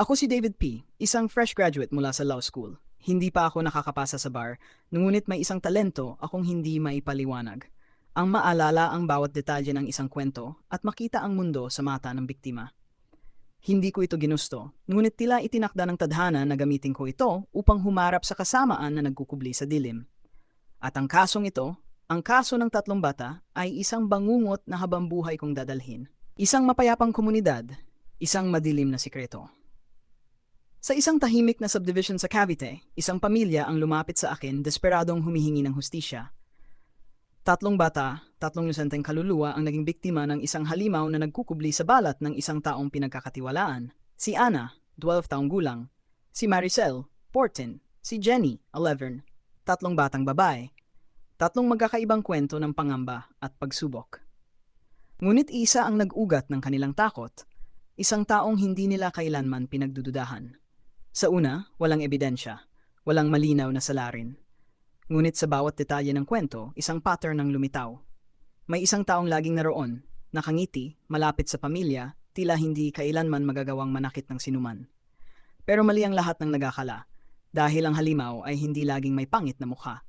Ako si David P., isang fresh graduate mula sa law school. Hindi pa ako nakakapasa sa bar, ngunit may isang talento akong hindi maipaliwanag. Ang maalala ang bawat detalye ng isang kwento at makita ang mundo sa mata ng biktima. Hindi ko ito ginusto, ngunit tila itinakda ng tadhana na gamitin ko ito upang humarap sa kasamaan na nagkukubli sa dilim. At ang kasong ito, ang kaso ng tatlong bata, ay isang bangungot na habang buhay kong dadalhin. Isang mapayapang komunidad, isang madilim na sikreto. Sa isang tahimik na subdivision sa Cavite, isang pamilya ang lumapit sa akin desperadong humihingi ng hustisya. Tatlong bata, tatlong inosenteng kaluluwa ang naging biktima ng isang halimaw na nagkukubli sa balat ng isang taong pinagkakatiwalaan. Si Ana, 12 taong gulang. Si Maricel, 14. Si Jenny, 11. Tatlong batang babae. Tatlong magkakaibang kwento ng pangamba at pagsubok. Ngunit isa ang nag-ugat ng kanilang takot. Isang taong hindi nila kailanman pinagdududahan. Sa una, walang ebidensya, walang malinaw na salarin. Ngunit sa bawat detalye ng kwento, isang pattern ang lumitaw. May isang taong laging naroon, nakangiti, malapit sa pamilya, tila hindi kailanman magagawang manakit ng sinuman. Pero mali ang lahat ng nagakala, dahil ang halimaw ay hindi laging may pangit na mukha.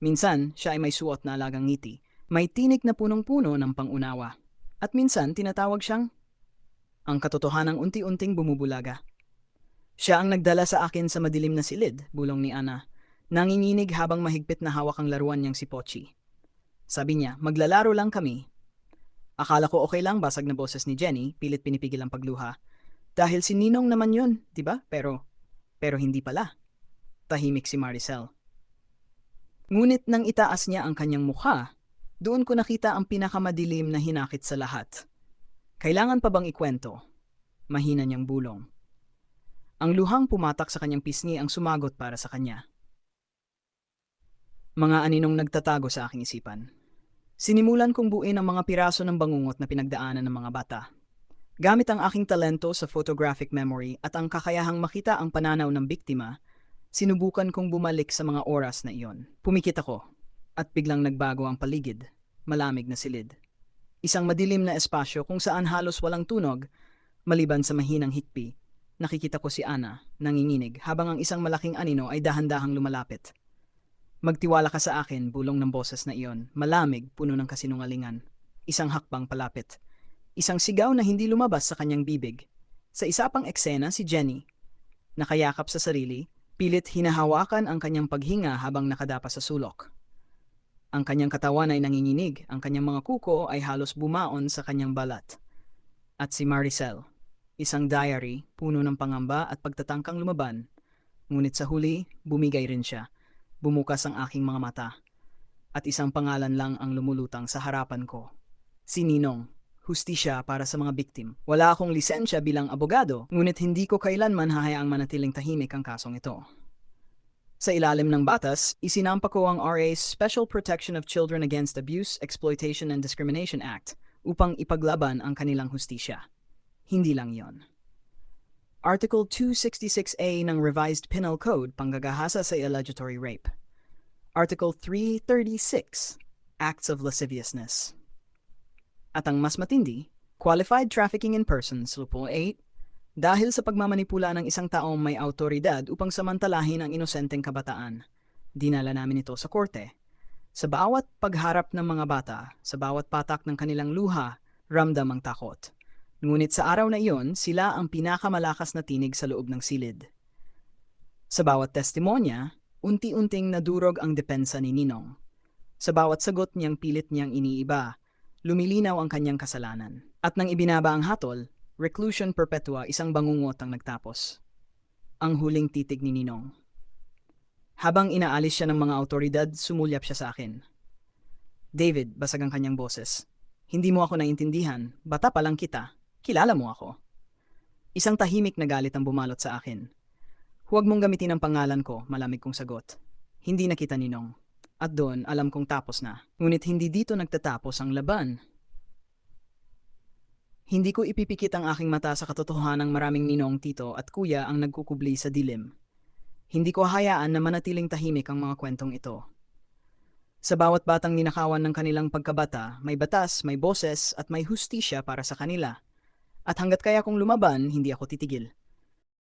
Minsan, siya ay may suot na alagang ngiti, may tinik na punong-puno ng pangunawa. At minsan, tinatawag siyang ang katotohanang unti-unting bumubulaga. Siya ang nagdala sa akin sa madilim na silid, bulong ni Ana. Nanginginig habang mahigpit na hawak ang laruan niyang si Pochi. Sabi niya, maglalaro lang kami. Akala ko okay lang basag na boses ni Jenny, pilit pinipigil ang pagluha. Dahil si Ninong naman yun, di ba? Pero, pero hindi pala. Tahimik si Maricel. Ngunit nang itaas niya ang kanyang mukha, doon ko nakita ang pinakamadilim na hinakit sa lahat. Kailangan pa bang ikwento? Mahina niyang bulong. Ang luhang pumatak sa kanyang pisngi ang sumagot para sa kanya. Mga aninong nagtatago sa aking isipan. Sinimulan kong buuin ang mga piraso ng bangungot na pinagdaanan ng mga bata. Gamit ang aking talento sa photographic memory at ang kakayahang makita ang pananaw ng biktima, sinubukan kong bumalik sa mga oras na iyon. Pumikit ako at biglang nagbago ang paligid, malamig na silid. Isang madilim na espasyo kung saan halos walang tunog, maliban sa mahinang hikpi nakikita ko si Ana, nanginginig, habang ang isang malaking anino ay dahan-dahang lumalapit. Magtiwala ka sa akin, bulong ng boses na iyon, malamig, puno ng kasinungalingan. Isang hakbang palapit. Isang sigaw na hindi lumabas sa kanyang bibig. Sa isa pang eksena si Jenny. Nakayakap sa sarili, pilit hinahawakan ang kanyang paghinga habang nakadapa sa sulok. Ang kanyang katawan ay nanginginig, ang kanyang mga kuko ay halos bumaon sa kanyang balat. At si Maricel, Isang diary, puno ng pangamba at pagtatangkang lumaban. Ngunit sa huli, bumigay rin siya. Bumukas ang aking mga mata. At isang pangalan lang ang lumulutang sa harapan ko. Si Ninong. Hustisya para sa mga biktim. Wala akong lisensya bilang abogado, ngunit hindi ko kailanman hahayaang manatiling tahimik ang kasong ito. Sa ilalim ng batas, isinampa ko ang RA's Special Protection of Children Against Abuse, Exploitation and Discrimination Act upang ipaglaban ang kanilang hustisya. Hindi lang yon. Article 266A ng Revised Penal Code panggagahasa sa allegatory rape. Article 336, Acts of Lasciviousness. At ang mas matindi, Qualified Trafficking in Persons, Loophole 8, dahil sa pagmamanipula ng isang taong may autoridad upang samantalahin ang inosenteng kabataan. Dinala namin ito sa korte. Sa bawat pagharap ng mga bata, sa bawat patak ng kanilang luha, ramdam ang takot. Ngunit sa araw na iyon, sila ang pinakamalakas na tinig sa loob ng silid. Sa bawat testimonya, unti-unting nadurog ang depensa ni Ninong. Sa bawat sagot niyang pilit niyang iniiba, lumilinaw ang kanyang kasalanan. At nang ibinaba ang hatol, reclusion perpetua isang bangungot ang nagtapos. Ang huling titig ni Ninong. Habang inaalis siya ng mga autoridad, sumulyap siya sa akin. David, basag ang kanyang boses. Hindi mo ako naintindihan, bata pa lang kita. Kilala mo ako. Isang tahimik na galit ang bumalot sa akin. Huwag mong gamitin ang pangalan ko, malamig kong sagot. Hindi na kita ninong. At doon, alam kong tapos na. Ngunit hindi dito nagtatapos ang laban. Hindi ko ipipikit ang aking mata sa katotohanang maraming ninong tito at kuya ang nagkukubli sa dilim. Hindi ko hayaan na manatiling tahimik ang mga kwentong ito. Sa bawat batang ninakawan ng kanilang pagkabata, may batas, may boses at may hustisya para sa kanila. At hanggat kaya kong lumaban, hindi ako titigil.